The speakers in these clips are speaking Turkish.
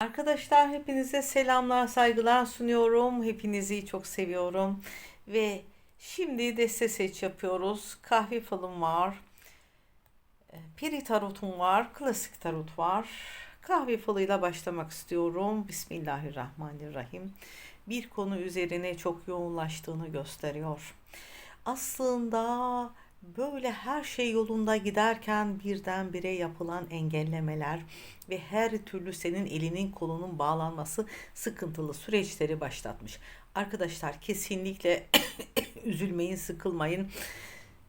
Arkadaşlar hepinize selamlar, saygılar sunuyorum. Hepinizi çok seviyorum. Ve şimdi deste seç yapıyoruz. Kahve falım var. e, Peri tarotum var. Klasik tarot var. Kahve falıyla başlamak istiyorum. Bismillahirrahmanirrahim. Bir konu üzerine çok yoğunlaştığını gösteriyor. Aslında böyle her şey yolunda giderken birdenbire yapılan engellemeler ve her türlü senin elinin kolunun bağlanması sıkıntılı süreçleri başlatmış. Arkadaşlar kesinlikle üzülmeyin, sıkılmayın.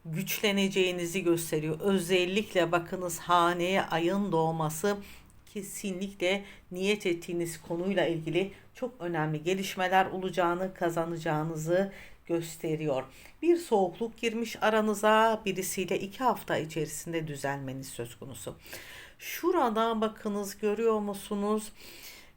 Güçleneceğinizi gösteriyor. Özellikle bakınız haneye ayın doğması kesinlikle niyet ettiğiniz konuyla ilgili çok önemli gelişmeler olacağını, kazanacağınızı gösteriyor. Bir soğukluk girmiş aranıza birisiyle iki hafta içerisinde düzelmeniz söz konusu. Şurada bakınız görüyor musunuz?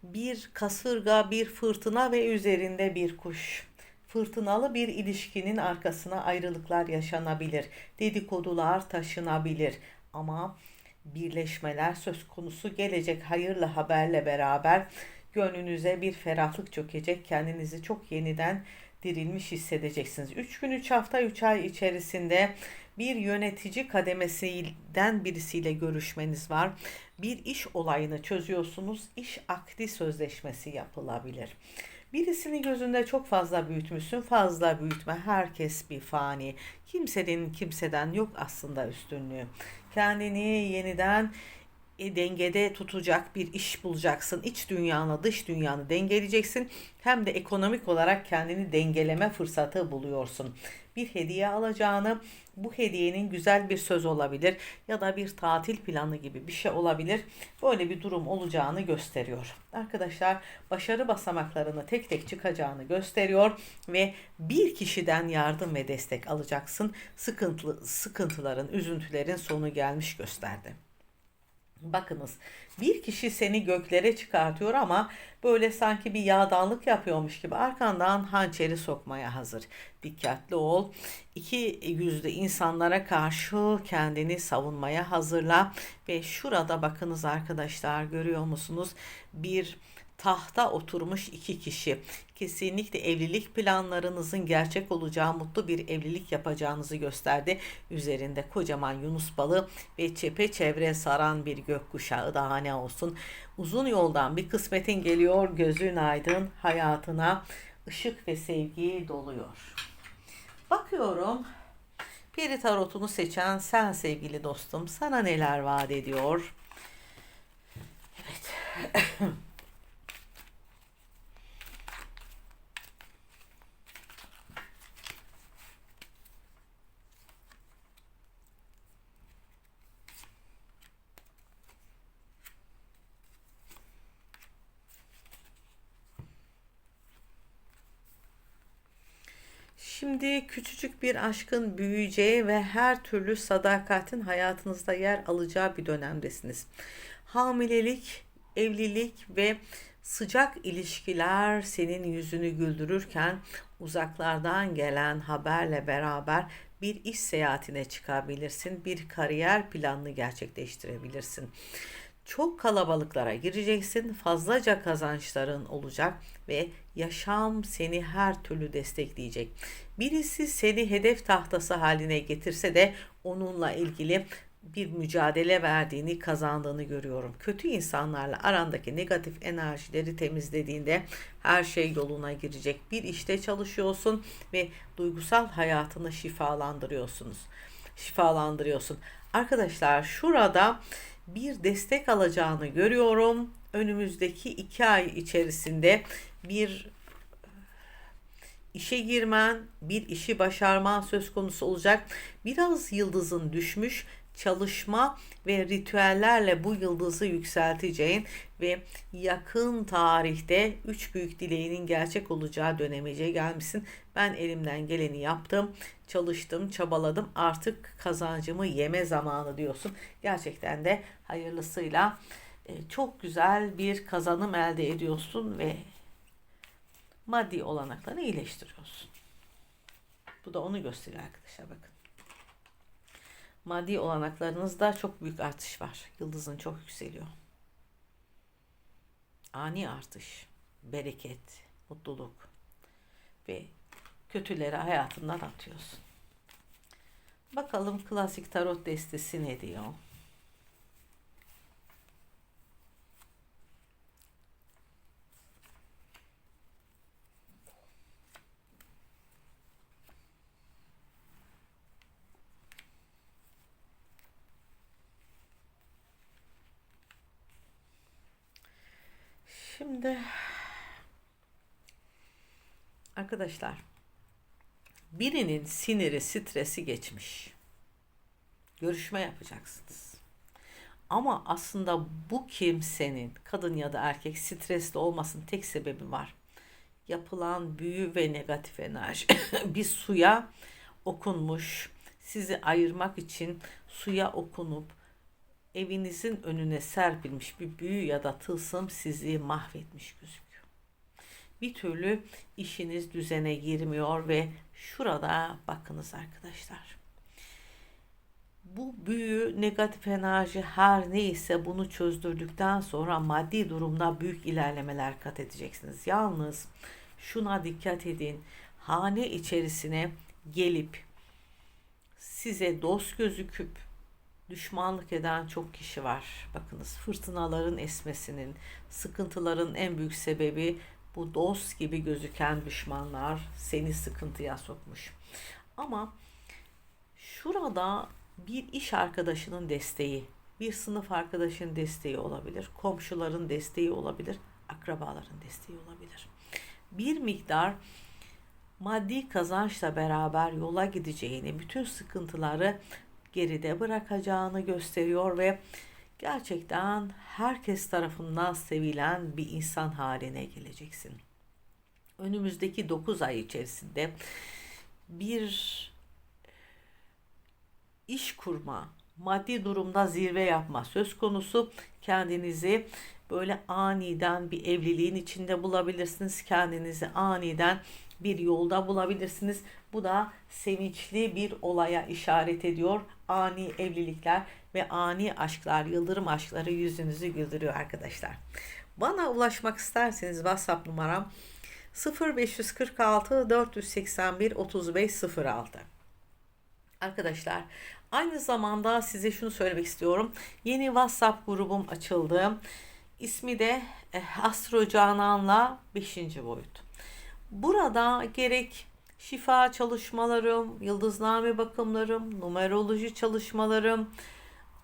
Bir kasırga, bir fırtına ve üzerinde bir kuş. Fırtınalı bir ilişkinin arkasına ayrılıklar yaşanabilir. Dedikodular taşınabilir. Ama birleşmeler söz konusu gelecek hayırlı haberle beraber gönlünüze bir ferahlık çökecek. Kendinizi çok yeniden dirilmiş hissedeceksiniz. 3 gün 3 hafta 3 ay içerisinde bir yönetici kademesinden birisiyle görüşmeniz var. Bir iş olayını çözüyorsunuz. İş akdi sözleşmesi yapılabilir. Birisini gözünde çok fazla büyütmüşsün. Fazla büyütme. Herkes bir fani. Kimsenin kimseden yok aslında üstünlüğü. Kendini yeniden dengede tutacak bir iş bulacaksın. İç dünyanı, dış dünyanı dengeleyeceksin. Hem de ekonomik olarak kendini dengeleme fırsatı buluyorsun. Bir hediye alacağını, bu hediyenin güzel bir söz olabilir ya da bir tatil planı gibi bir şey olabilir. Böyle bir durum olacağını gösteriyor. Arkadaşlar başarı basamaklarını tek tek çıkacağını gösteriyor ve bir kişiden yardım ve destek alacaksın. Sıkıntılı sıkıntıların, üzüntülerin sonu gelmiş gösterdi. Bakınız bir kişi seni göklere çıkartıyor ama böyle sanki bir yağdanlık yapıyormuş gibi arkandan hançeri sokmaya hazır. Dikkatli ol. İki yüzlü insanlara karşı kendini savunmaya hazırla ve şurada bakınız arkadaşlar görüyor musunuz? Bir tahta oturmuş iki kişi. Kesinlikle evlilik planlarınızın gerçek olacağı mutlu bir evlilik yapacağınızı gösterdi. Üzerinde kocaman yunus balığı ve çepeçevre saran bir gökkuşağı daha ne olsun. Uzun yoldan bir kısmetin geliyor gözün aydın hayatına ışık ve sevgi doluyor. Bakıyorum Peri tarotunu seçen sen sevgili dostum sana neler vaat ediyor? Evet. Şimdi küçücük bir aşkın büyüyeceği ve her türlü sadakatin hayatınızda yer alacağı bir dönemdesiniz. Hamilelik, evlilik ve sıcak ilişkiler senin yüzünü güldürürken uzaklardan gelen haberle beraber bir iş seyahatine çıkabilirsin, bir kariyer planını gerçekleştirebilirsin. Çok kalabalıklara gireceksin, fazlaca kazançların olacak ve yaşam seni her türlü destekleyecek. Birisi seni hedef tahtası haline getirse de onunla ilgili bir mücadele verdiğini, kazandığını görüyorum. Kötü insanlarla arandaki negatif enerjileri temizlediğinde her şey yoluna girecek. Bir işte çalışıyorsun ve duygusal hayatını şifalandırıyorsunuz. Şifalandırıyorsun. Arkadaşlar şurada bir destek alacağını görüyorum. Önümüzdeki iki ay içerisinde bir işe girmen, bir işi başarman söz konusu olacak. Biraz yıldızın düşmüş çalışma ve ritüellerle bu yıldızı yükselteceğin ve yakın tarihte üç büyük dileğinin gerçek olacağı dönemece gelmişsin. Ben elimden geleni yaptım, çalıştım, çabaladım. Artık kazancımı yeme zamanı diyorsun. Gerçekten de hayırlısıyla e, çok güzel bir kazanım elde ediyorsun ve maddi olanaklarını iyileştiriyorsun. Bu da onu gösteriyor arkadaşlar bakın. Maddi olanaklarınızda çok büyük artış var. Yıldızın çok yükseliyor. ani artış, bereket, mutluluk ve kötüleri hayatından atıyorsun. Bakalım klasik tarot destesi ne diyor? Şimdi arkadaşlar birinin siniri, stresi geçmiş. Görüşme yapacaksınız. Ama aslında bu kimsenin kadın ya da erkek stresli olmasının tek sebebi var. Yapılan büyü ve negatif enerji bir suya okunmuş. Sizi ayırmak için suya okunup evinizin önüne serpilmiş bir büyü ya da tılsım sizi mahvetmiş gözüküyor. Bir türlü işiniz düzene girmiyor ve şurada bakınız arkadaşlar. Bu büyü, negatif enerji her neyse bunu çözdürdükten sonra maddi durumda büyük ilerlemeler kat edeceksiniz. Yalnız şuna dikkat edin. Hane içerisine gelip size dost gözüküp düşmanlık eden çok kişi var. Bakınız fırtınaların esmesinin, sıkıntıların en büyük sebebi bu dost gibi gözüken düşmanlar seni sıkıntıya sokmuş. Ama şurada bir iş arkadaşının desteği, bir sınıf arkadaşının desteği olabilir, komşuların desteği olabilir, akrabaların desteği olabilir. Bir miktar maddi kazançla beraber yola gideceğini, bütün sıkıntıları geride bırakacağını gösteriyor ve gerçekten herkes tarafından sevilen bir insan haline geleceksin. Önümüzdeki 9 ay içerisinde bir iş kurma, maddi durumda zirve yapma söz konusu. Kendinizi böyle aniden bir evliliğin içinde bulabilirsiniz. Kendinizi aniden bir yolda bulabilirsiniz. Bu da sevinçli bir olaya işaret ediyor. Ani evlilikler ve ani aşklar, yıldırım aşkları yüzünüzü güldürüyor arkadaşlar. Bana ulaşmak isterseniz WhatsApp numaram 0546 481 3506. Arkadaşlar aynı zamanda size şunu söylemek istiyorum. Yeni WhatsApp grubum açıldı. İsmi de eh, Astro Canan'la 5. boyut. Burada gerek şifa çalışmalarım, yıldızname bakımlarım, numeroloji çalışmalarım,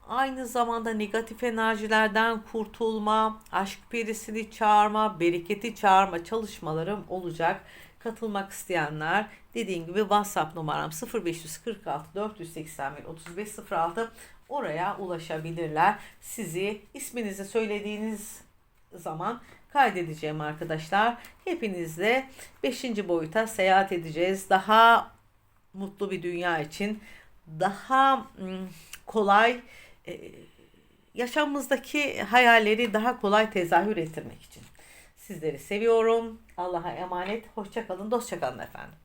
aynı zamanda negatif enerjilerden kurtulma, aşk perisini çağırma, bereketi çağırma çalışmalarım olacak. Katılmak isteyenler dediğim gibi WhatsApp numaram 0546 481 3506 oraya ulaşabilirler. Sizi isminizi söylediğiniz zaman kaydedeceğim arkadaşlar. Hepinizle 5. boyuta seyahat edeceğiz. Daha mutlu bir dünya için daha kolay yaşamımızdaki hayalleri daha kolay tezahür ettirmek için. Sizleri seviyorum. Allah'a emanet. Hoşçakalın. Dostçakalın efendim.